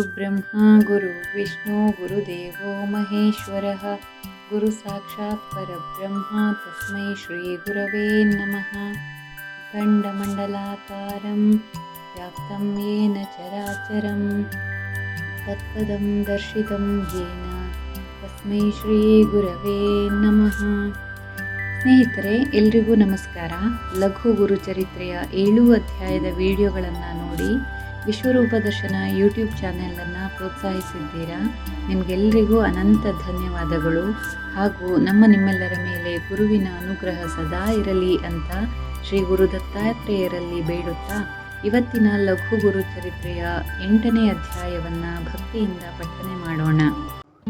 गुरुब्रह्मा गुरुविष्णु गुरुदेवो महेश्वरः गुरुसाक्षात् परब्रह्मा तस्मै श्रीगुरवे नमः खण्डमण्डलाकारं व्याप्तं येन चराचरं तत्पदं दर्शितं येन ತಸ್ಮೈ ಶ್ರೀ ಗುರವೇ ನಮಃ ಸ್ನೇಹಿತರೆ ಎಲ್ರಿಗೂ ನಮಸ್ಕಾರ ಲಘು ಗುರು ಚರಿತ್ರೆಯ ಏಳು ಅಧ್ಯಾಯದ ವಿಡಿಯೋಗಳನ್ನು ನೋಡಿ ವಿಶ್ವರೂಪ ದರ್ಶನ ಯೂಟ್ಯೂಬ್ ಚಾನೆಲನ್ನು ಪ್ರೋತ್ಸಾಹಿಸಿದ್ದೀರಾ? ನಿಮಗೆಲ್ಲರಿಗೂ ಅನಂತ ಧನ್ಯವಾದಗಳು. ಹಾಗೂ ನಮ್ಮ ನಿಮ್ಮೆಲ್ಲರ ಮೇಲೆ ಗುರುವಿನ ಅನುಗ್ರಹ ಸದಾ ಇರಲಿ ಅಂತ ಶ್ರೀ ಗುರು ದತ್ತಾತ್ರೇಯರಲ್ಲಿ ಬೇಡುತ್ತಾ, ಇವತ್ತಿನ ಲಘು ಗುರು ಚರಿತ್ರೆಯ ಎಂಟನೇ ಅಧ್ಯಾಯವನ್ನು ಭಕ್ತಿಯಿಂದ ಪಠನೆ ಮಾಡೋಣ.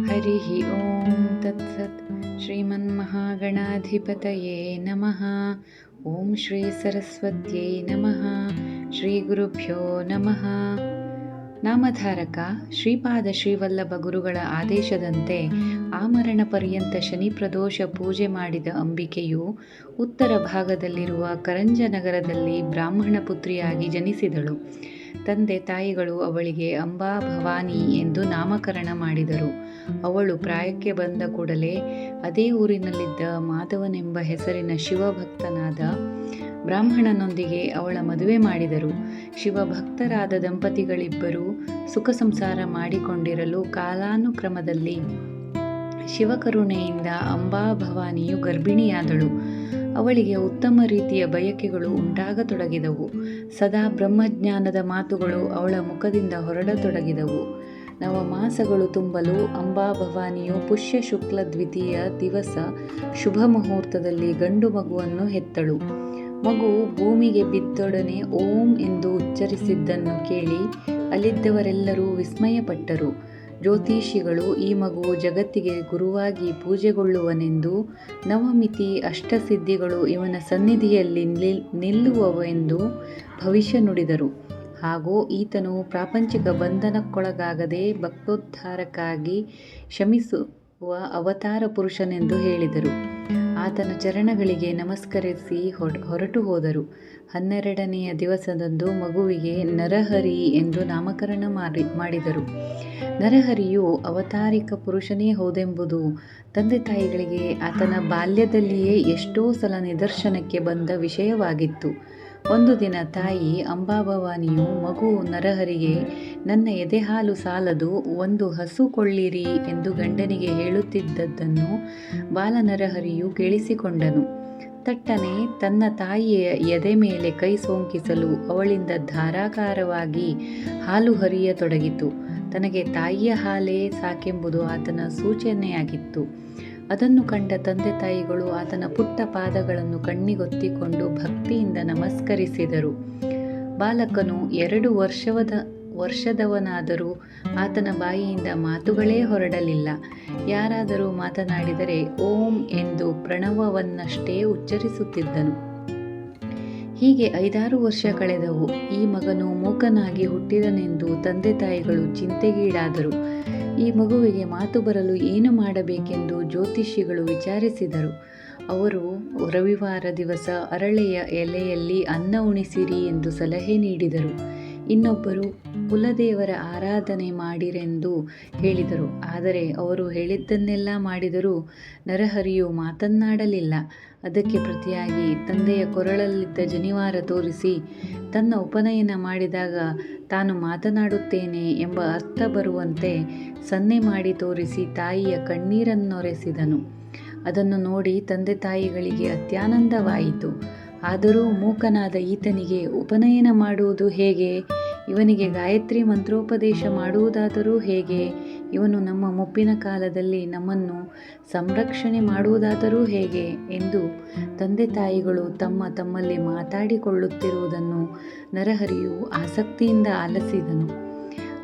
ಹರಿ ಓಂ ತತ್ಸತ್ ಶ್ರೀಮನ್ಮಹಾಗಣಾಧಿಪತಯೇ ನಮಃ. ಓಂ ಶ್ರೀ ಸರಸ್ವತ್ಯೈ ನಮಃ. नमः ಶ್ರೀಗುರುಭ್ಯೋ ನಮಃ. ನಾಮಧಾರಕ ಶ್ರೀಪಾದ ಶ್ರೀವಲ್ಲಭ ಗುರುಗಳ ಆದೇಶದಂತೆ ಆಮರಣ ಪರ್ಯಂತ ಶನಿ ಪ್ರದೋಷ ಪೂಜೆ ಮಾಡಿದ ಅಂಬಿಕೆಯು ಉತ್ತರ ಭಾಗದಲ್ಲಿರುವ ಕರಂಜನಗರದಲ್ಲಿ ಬ್ರಾಹ್ಮಣ ಪುತ್ರಿಯಾಗಿ ಜನಿಸಿದಳು. ತಂದೆ ತಾಯಿಗಳು ಅವಳಿಗೆ ಅಂಬಾ ಭವಾನಿ ಎಂದು ನಾಮಕರಣ ಮಾಡಿದರು. ಅವಳು ಪ್ರಾಯಕ್ಕೆ ಬಂದ ಕೂಡಲೇ ಅದೇ ಊರಿನಲ್ಲಿದ್ದ ಮಾಧವನೆಂಬ ಹೆಸರಿನ ಶಿವಭಕ್ತನಾದ ಬ್ರಾಹ್ಮಣನೊಂದಿಗೆ ಅವಳ ಮದುವೆ ಮಾಡಿದರು. ಶಿವಭಕ್ತರಾದ ದಂಪತಿಗಳಿಬ್ಬರು ಸುಖ ಸಂಸಾರ ಮಾಡಿಕೊಂಡಿರಲು ಕಾಲಾನುಕ್ರಮದಲ್ಲಿ ಶಿವಕರುಣೆಯಿಂದ ಅಂಬಾ ಭವಾನಿಯು ಗರ್ಭಿಣಿಯಾದಳು. ಅವಳಿಗೆ ಉತ್ತಮ ರೀತಿಯ ಬಯಕೆಗಳು ಉಂಟಾಗತೊಡಗಿದವು. ಸದಾ ಬ್ರಹ್ಮಜ್ಞಾನದ ಮಾತುಗಳು ಅವಳ ಮುಖದಿಂದ ಹೊರಡತೊಡಗಿದವು. ನವಮಾಸಗಳು ತುಂಬಲು ಅಂಬಾ ಭವಾನಿಯು ಪುಷ್ಯ ಶುಕ್ಲ ದ್ವಿತೀಯ ದಿವಸ ಶುಭ ಮುಹೂರ್ತದಲ್ಲಿ ಗಂಡು ಮಗುವನ್ನು ಹೆತ್ತಳು. ಮಗು ಭೂಮಿಗೆ ಬಿದ್ದೊಡನೆ ಓಂ ಎಂದು ಉಚ್ಚರಿಸಿದ್ದನ್ನು ಕೇಳಿ ಅಲ್ಲಿದ್ದವರೆಲ್ಲರೂ ವಿಸ್ಮಯಪಟ್ಟರು. ಜ್ಯೋತಿಷಿಗಳು ಈ ಮಗು ಜಗತ್ತಿಗೆ ಗುರುವಾಗಿ ಪೂಜೆಗೊಳ್ಳುವನೆಂದು, ನವಮಿತಿ ಅಷ್ಟಸಿದ್ಧಿಗಳು ಇವನ ಸನ್ನಿಧಿಯಲ್ಲಿ ನಿಲ್ಲುವವೆಂದು ಭವಿಷ್ಯ ನುಡಿದರು. ಹಾಗೂ ಈತನು ಪ್ರಾಪಂಚಿಕ ಬಂಧನಕ್ಕೊಳಗಾಗದೆ ಭಕ್ತೋದ್ಧಾರಕ್ಕಾಗಿ ಶಮಿಸುವ ಅವತಾರ ಪುರುಷನೆಂದು ಹೇಳಿದರು. ಆತನ ಚರಣಗಳಿಗೆ ನಮಸ್ಕರಿಸಿ ಹೊರಟು ಹೋದರು. ಹನ್ನೆರಡನೆಯ ದಿವಸದಂದು ಮಗುವಿಗೆ ನರಹರಿ ಎಂದು ನಾಮಕರಣ ಮಾಡಿ, ಮಾಡಿದರು. ನರಹರಿಯು ಅವತಾರಿಕ ಪುರುಷನೇ ಹೋದೆಂಬುದು ತಂದೆ ತಾಯಿಗಳಿಗೆ ಆತನ ಬಾಲ್ಯದಲ್ಲಿಯೇ ಎಷ್ಟೋ ಸಲ ನಿದರ್ಶನಕ್ಕೆ ಬಂದ ವಿಷಯವಾಗಿತ್ತು. ಒಂದು ದಿನ ತಾಯಿ ಅಂಬಾಭವಾನಿಯು ಮಗು ನರಹರಿಗೆ ನನ್ನ ಎದೆ ಹಾಲು ಸಾಲದು ಒಂದು ಹಸು ಕೊಳ್ಳಿರಿ ಎಂದು ಗಂಡನಿಗೆ ಹೇಳುತ್ತಿದ್ದದ್ದನ್ನು ಬಾಲನರಹರಿಯು ಕೇಳಿಸಿಕೊಂಡನು. ತಟ್ಟನೆ ತನ್ನ ತಾಯಿಯ ಎದೆ ಮೇಲೆ ಕೈ ಸೋಂಕಿಸಲು ಅವಳಿಂದ ಧಾರಾಕಾರವಾಗಿ ಹಾಲು ಹರಿಯತೊಡಗಿತು. ತನಗೆ ತಾಯಿಯ ಹಾಲೇ ಸಾಕೆಂಬುದು ಆತನ ಸೂಚನೆಯಾಗಿತ್ತು. ಅದನ್ನು ಕಂಡ ತಂದೆ ತಾಯಿಗಳು ಆತನ ಪುಟ್ಟ ಪಾದಗಳನ್ನು ಕಣ್ಣಿಗೊತ್ತಿಕೊಂಡು ಭಕ್ತಿಯಿಂದ ನಮಸ್ಕರಿಸಿದರು. ಬಾಲಕನು ಎರಡು ವರ್ಷವದ ವರ್ಷದವನಾದರೂ ಆತನ ಬಾಯಿಯಿಂದ ಮಾತುಗಳೇ ಹೊರಡಲಿಲ್ಲ. ಯಾರಾದರೂ ಮಾತನಾಡಿದರೆ ಓಂ ಎಂದು ಪ್ರಣವವನ್ನಷ್ಟೇ ಉಚ್ಚರಿಸುತ್ತಿದ್ದನು. ಹೀಗೆ ಐದಾರು ವರ್ಷ ಕಳೆದವು. ಈ ಮಗನು ಮೂಕನಾಗಿ ಹುಟ್ಟಿದನೆಂದು ತಂದೆ ತಾಯಿಗಳು ಚಿಂತೆಗೀಡಾದರು. ಈ ಮಗುವಿಗೆ ಮಾತು ಬರಲು ಏನು ಮಾಡಬೇಕೆಂದು ಜ್ಯೋತಿಷಿಗಳು ವಿಚಾರಿಸಿದರು. ಅವರು, ರವಿವಾರ ದಿವಸ ಅರಳೆಯ ಎಲೆಯಲ್ಲಿ ಅನ್ನ ಉಣಿಸಿರಿ ಎಂದು ಸಲಹೆ ನೀಡಿದರು. ಇನ್ನೊಬ್ಬರು ಕುಲದೇವರ ಆರಾಧನೆ ಮಾಡಿರೆಂದು ಹೇಳಿದರು. ಆದರೆ ಅವರು ಹೇಳಿದ್ದನ್ನೆಲ್ಲ ಮಾಡಿದರೂ ನರಹರಿಯು ಮಾತನ್ನಾಡಲಿಲ್ಲ. ಅದಕ್ಕೆ ಪ್ರತಿಯಾಗಿ ತಂದೆಯ ಕೊರಳಲ್ಲಿದ್ದ ಜನಿವಾರ ತೋರಿಸಿ ತನ್ನ ಉಪನಯನ ಮಾಡಿದಾಗ ತಾನು ಮಾತನಾಡುತ್ತೇನೆ ಎಂಬ ಅರ್ಥ ಬರುವಂತೆ ಸನ್ನೆ ಮಾಡಿ ತೋರಿಸಿ ತಾಯಿಯ ಕಣ್ಣೀರನ್ನೊರೆಸಿದನು. ಅದನ್ನು ನೋಡಿ ತಂದೆ ತಾಯಿಗಳಿಗೆ ಅತ್ಯಾನಂದವಾಯಿತು. ಆದರೂ ಮೂಕನಾದ ಈತನಿಗೆ ಉಪನಯನ ಮಾಡುವುದು ಹೇಗೆ? ಇವನಿಗೆ ಗಾಯತ್ರಿ ಮಂತ್ರೋಪದೇಶ ಮಾಡುವುದಾದರೂ ಹೇಗೆ? ಇವನು ನಮ್ಮ ಮುಪ್ಪಿನ ಕಾಲದಲ್ಲಿ ನಮ್ಮನ್ನು ಸಂರಕ್ಷಣೆ ಮಾಡುವುದಾದರೂ ಹೇಗೆ? ಎಂದು ತಂದೆ ತಾಯಿಗಳು ತಮ್ಮ ತಮ್ಮಲ್ಲಿ ಮಾತಾಡಿಕೊಳ್ಳುತ್ತಿರುವುದನ್ನು ನರಹರಿಯು ಆಸಕ್ತಿಯಿಂದ ಆಲಿಸಿದನು.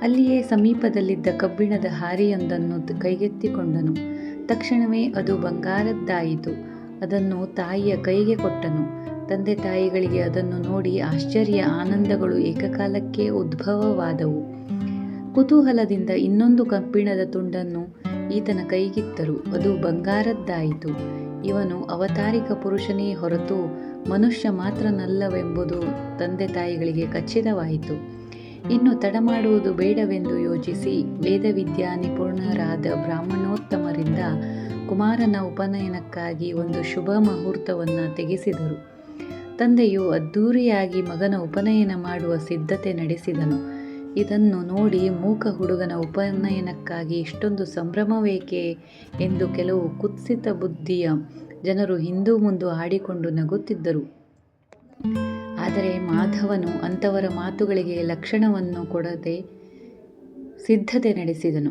ಅಲ್ಲಿಯೇ ಸಮೀಪದಲ್ಲಿದ್ದ ಕಬ್ಬಿಣದ ಹಾರಿಯೊಂದನ್ನು ಕೈಗೆತ್ತಿಕೊಂಡನು. ತಕ್ಷಣವೇ ಅದು ಬಂಗಾರದ್ದಾಯಿತು. ಅದನ್ನು ತಾಯಿಯ ಕೈಗೆ ಕೊಟ್ಟನು. ತಂದೆ ತಾಯಿಗಳಿಗೆ ಅದನ್ನು ನೋಡಿ ಆಶ್ಚರ್ಯ ಆನಂದಗಳು ಏಕಕಾಲಕ್ಕೆ ಉದ್ಭವವಾದವು. ಕುತೂಹಲದಿಂದ ಇನ್ನೊಂದು ಕಬ್ಬಿಣದ ತುಂಡನ್ನು ಈತನ ಕೈಗಿತ್ತರು. ಅದು ಬಂಗಾರದ್ದಾಯಿತು. ಇವನು ಅವತಾರಿಕ ಪುರುಷನೇ ಹೊರತು ಮನುಷ್ಯ ಮಾತ್ರನಲ್ಲವೆಂಬುದು ತಂದೆ ತಾಯಿಗಳಿಗೆ ಖಚಿತವಾಯಿತು. ಇನ್ನು ತಡ ಮಾಡುವುದು ಬೇಡವೆಂದು ಯೋಚಿಸಿ ವೇದವಿದ್ಯಾ ನಿಪುಣರಾದ ಬ್ರಾಹ್ಮಣೋತ್ತಮರಿಂದ ಕುಮಾರನ ಉಪನಯನಕ್ಕಾಗಿ ಒಂದು ಶುಭ ಮುಹೂರ್ತವನ್ನು ತೆಗೆಸಿದರು. ತಂದೆಯು ಅದ್ದೂರಿಯಾಗಿ ಮಗನ ಉಪನಯನ ಮಾಡುವ ಸಿದ್ಧತೆ ನಡೆಸಿದನು. ಇದನ್ನು ನೋಡಿ ಮೂಕ ಹುಡುಗನ ಉಪನಯನಕ್ಕಾಗಿ ಇಷ್ಟೊಂದು ಸಂಭ್ರಮವೇಕೆ ಎಂದು ಕೆಲವು ಕುತ್ಸಿತ ಬುದ್ಧಿಯ ಜನರು ಹಿಂದೂ ಮುಂದು ಆಡಿಕೊಂಡು ನಗುತ್ತಿದ್ದರು. ಆದರೆ ಮಾಧವನು ಅಂಥವರ ಮಾತುಗಳಿಗೆ ಲಕ್ಷಣವನ್ನು ಕೊಡದೆ ಸಿದ್ಧತೆ ನಡೆಸಿದನು.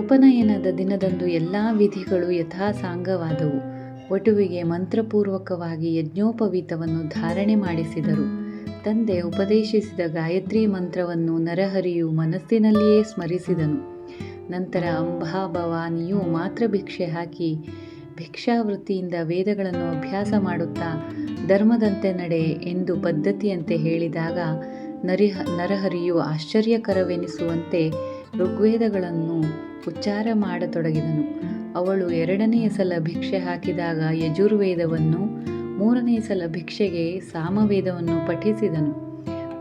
ಉಪನಯನದ ದಿನದಂದು ಎಲ್ಲ ವಿಧಿಗಳು ಯಥಾಸಾಂಗವಾದವು. ವಟುವಿಗೆ ಮಂತ್ರಪೂರ್ವಕವಾಗಿ ಯಜ್ಞೋಪವೀತವನ್ನು ಧಾರಣೆ ಮಾಡಿಸಿದರು. ತಂದೆ ಉಪದೇಶಿಸಿದ ಗಾಯತ್ರಿ ಮಂತ್ರವನ್ನು ನರಹರಿಯು ಮನಸ್ಸಿನಲ್ಲಿಯೇ ಸ್ಮರಿಸಿದನು. ನಂತರ ಅಂಬಾ ಭವಾನಿಯು ಮಾತ್ರ ಭಿಕ್ಷೆ ಹಾಕಿ ಭಿಕ್ಷಾವೃತ್ತಿಯಿಂದ ವೇದಗಳನ್ನು ಅಭ್ಯಾಸ ಮಾಡುತ್ತಾ ಧರ್ಮದಂತೆ ನಡೆ ಎಂದು ಪದ್ಧತಿಯಂತೆ ಹೇಳಿದಾಗ ನರಿಹ, ನರಹರಿಯು ಆಶ್ಚರ್ಯಕರವೆನಿಸುವಂತೆ ಋಗ್ವೇದಗಳನ್ನು ಉಚ್ಚಾರ ಮಾಡತೊಡಗಿದನು. ಅವಳು ಎರಡನೆಯ ಸಲ ಭಿಕ್ಷೆ ಹಾಕಿದಾಗ ಯಜುರ್ವೇದವನ್ನು ಮೂರನೇ ಸಲ ಭಿಕ್ಷೆಗೆ ಸಾಮವೇದವನ್ನು ಪಠಿಸಿದನು.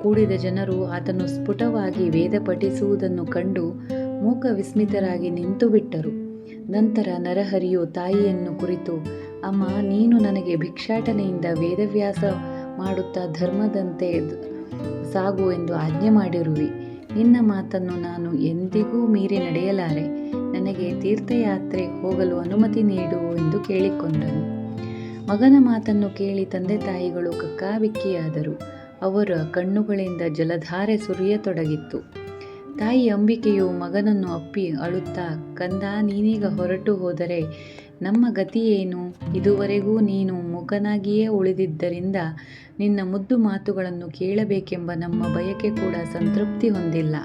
ಕೂಡಿದ ಜನರು ಆತನು ಸ್ಫುಟವಾಗಿ ವೇದ ಪಠಿಸುವುದನ್ನು ಕಂಡು ಮೂಕ ವಿಸ್ಮಿತರಾಗಿ ನಿಂತು ಬಿಟ್ಟರು ನಂತರ ನರಹರಿಯು ತಾಯಿಯನ್ನು ಕುರಿತು, ಅಮ್ಮ, ನೀನು ನನಗೆ ಭಿಕ್ಷಾಟನೆಯಿಂದ ವೇದವ್ಯಾಸ ಮಾಡುತ್ತಾ ಧರ್ಮದಂತೆ ಸಾಗು ಎಂದು ಆಜ್ಞೆ ಮಾಡಿರುವಿ. ನಿನ್ನ ಮಾತನ್ನು ನಾನು ಎಂದಿಗೂ ಮೀರಿ ನಡೆಯಲಾರೆ. ನನಗೆ ತೀರ್ಥಯಾತ್ರೆ ಹೋಗಲು ಅನುಮತಿ ನೀಡು ಎಂದು ಕೇಳಿಕೊಂಡನು. ಮಗನ ಮಾತನ್ನು ಕೇಳಿ ತಂದೆ ತಾಯಿಗಳು ಕಕ್ಕಾಬಿಕ್ಕಿಯಾದರು. ಅವರ ಕಣ್ಣುಗಳಿಂದ ಜಲಧಾರೆ ಸುರಿಯತೊಡಗಿತ್ತು. ತಾಯಿ ಅಂಬಿಕೆಯು ಮಗನನ್ನು ಅಪ್ಪಿ ಅಳುತ್ತಾ, ಕಂದ, ನೀನೀಗ ಹೊರಟು ಹೋದರೆ ನಮ್ಮ ಗತಿಯೇನು? ಇದುವರೆಗೂ ನೀನು ಮುಖನಾಗಿಯೇ ಉಳಿದಿದ್ದರಿಂದ ನಿನ್ನ ಮುದ್ದು ಮಾತುಗಳನ್ನು ಕೇಳಬೇಕೆಂಬ ನಮ್ಮ ಬಯಕೆ ಕೂಡ ಸಂತೃಪ್ತಿ ಹೊಂದಿಲ್ಲ.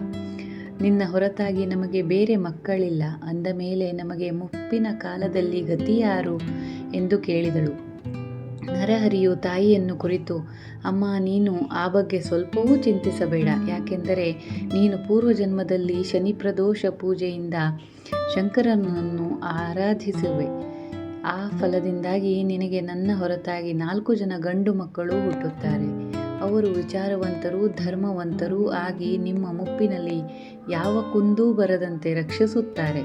ನಿನ್ನ ಹೊರತಾಗಿ ನಮಗೆ ಬೇರೆ ಮಕ್ಕಳಿಲ್ಲ. ಅಂದ ಮೇಲೆ ನಮಗೆ ಮುಪ್ಪಿನ ಕಾಲದಲ್ಲಿ ಗತಿಯಾರು ಎಂದು ಕೇಳಿದಳು. ನರಹರಿಯು ತಾಯಿಯನ್ನು ಕುರಿತು, ಅಮ್ಮ, ನೀನು ಆ ಬಗ್ಗೆ ಸ್ವಲ್ಪವೂ ಚಿಂತಿಸಬೇಡ. ಯಾಕೆಂದರೆ ನೀನು ಪೂರ್ವಜನ್ಮದಲ್ಲಿ ಶನಿ ಪ್ರದೋಷ ಪೂಜೆಯಿಂದ ಶಂಕರನನ್ನು ಆರಾಧಿಸುವೆ. ಆ ಫಲದಿಂದಾಗಿ ನಿನಗೆ ನನ್ನ ಹೊರತಾಗಿ ನಾಲ್ಕು ಜನ ಗಂಡು ಮಕ್ಕಳು ಹುಟ್ಟುತ್ತಾರೆ. ಅವರು ವಿಚಾರವಂತರೂ, ಧರ್ಮವಂತರೂ ಆಗಿ ನಿಮ್ಮ ಮುಪ್ಪಿನಲ್ಲಿ ಯಾವ ಕುಂದೂ ಬರದಂತೆ ರಕ್ಷಿಸುತ್ತಾರೆ.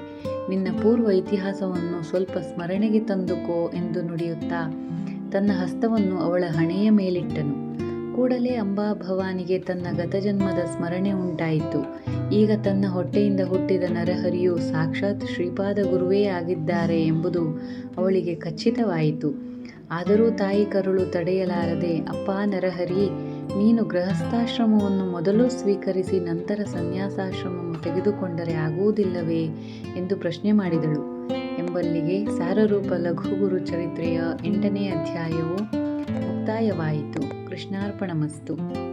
ನಿನ್ನ ಪೂರ್ವ ಇತಿಹಾಸವನ್ನು ಸ್ವಲ್ಪ ಸ್ಮರಣೆಗೆ ತಂದುಕೋ ಎಂದು ನುಡಿಯುತ್ತಾ ತನ್ನ ಹಸ್ತವನ್ನು ಅವಳ ಹಣೆಯ ಮೇಲಿಟ್ಟನು. ಕೂಡಲೇ ಅಂಬಾ ಭವಾನಿಗೆ ತನ್ನ ಗತಜನ್ಮದ ಸ್ಮರಣೆ ಉಂಟಾಯಿತು. ಈಗ ತನ್ನ ಹೊಟ್ಟೆಯಿಂದ ಹುಟ್ಟಿದ ನರಹರಿಯು ಸಾಕ್ಷಾತ್ ಶ್ರೀಪಾದ ಗುರುವೇ ಆಗಿದ್ದಾರೆ ಎಂಬುದು ಅವಳಿಗೆ ಖಚಿತವಾಯಿತು. ಆದರೂ ತಾಯಿ ಕರುಳು ತಡೆಯಲಾರದೆ, ಅಪ್ಪ ನರಹರಿ, ನೀನು ಗೃಹಸ್ಥಾಶ್ರಮವನ್ನು ಮೊದಲು ಸ್ವೀಕರಿಸಿ ನಂತರ ಸನ್ಯಾಸಾಶ್ರಮವನ್ನು ತೆಗೆದುಕೊಂಡರೆ ಆಗುವುದಿಲ್ಲವೇ? ಎಂದು ಪ್ರಶ್ನೆ ಮಾಡಿದಳು. ಎಂಬಲ್ಲಿಗೆ ಸಾರರೂಪ ಲಘುಗುರು ಚರಿತ್ರೆಯ ಎಂಟನೇ ಅಧ್ಯಾಯವು ಮುಕ್ತಾಯವಾಯಿತು. ಕೃಷ್ಣಾರ್ಪಣಮಸ್ತು.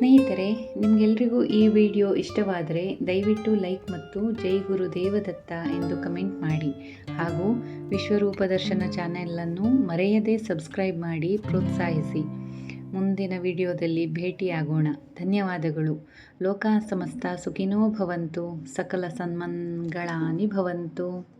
ಸ್ನೇಹಿತರೆ, ನಿಮಗೆಲ್ರಿಗೂ ಈ ವಿಡಿಯೋ ಇಷ್ಟವಾದರೆ ದಯವಿಟ್ಟು ಲೈಕ್ ಮತ್ತು ಜೈ ಗುರು ದೇವದತ್ತ ಎಂದು ಕಮೆಂಟ್ ಮಾಡಿ. ಹಾಗೂ ವಿಶ್ವರೂಪ ದರ್ಶನ ಚಾನೆಲನ್ನು ಮರೆಯದೇ ಸಬ್ಸ್ಕ್ರೈಬ್ ಮಾಡಿ ಪ್ರೋತ್ಸಾಹಿಸಿ. ಮುಂದಿನ ವಿಡಿಯೋದಲ್ಲಿ ಭೇಟಿಯಾಗೋಣ. ಧನ್ಯವಾದಗಳು. ಲೋಕ ಸಮಸ್ತ ಸುಖಿನೋ ಭವಂತು, ಸಕಲ ಸನ್ಮಂಗಳಾನಿ ಭವಂತು.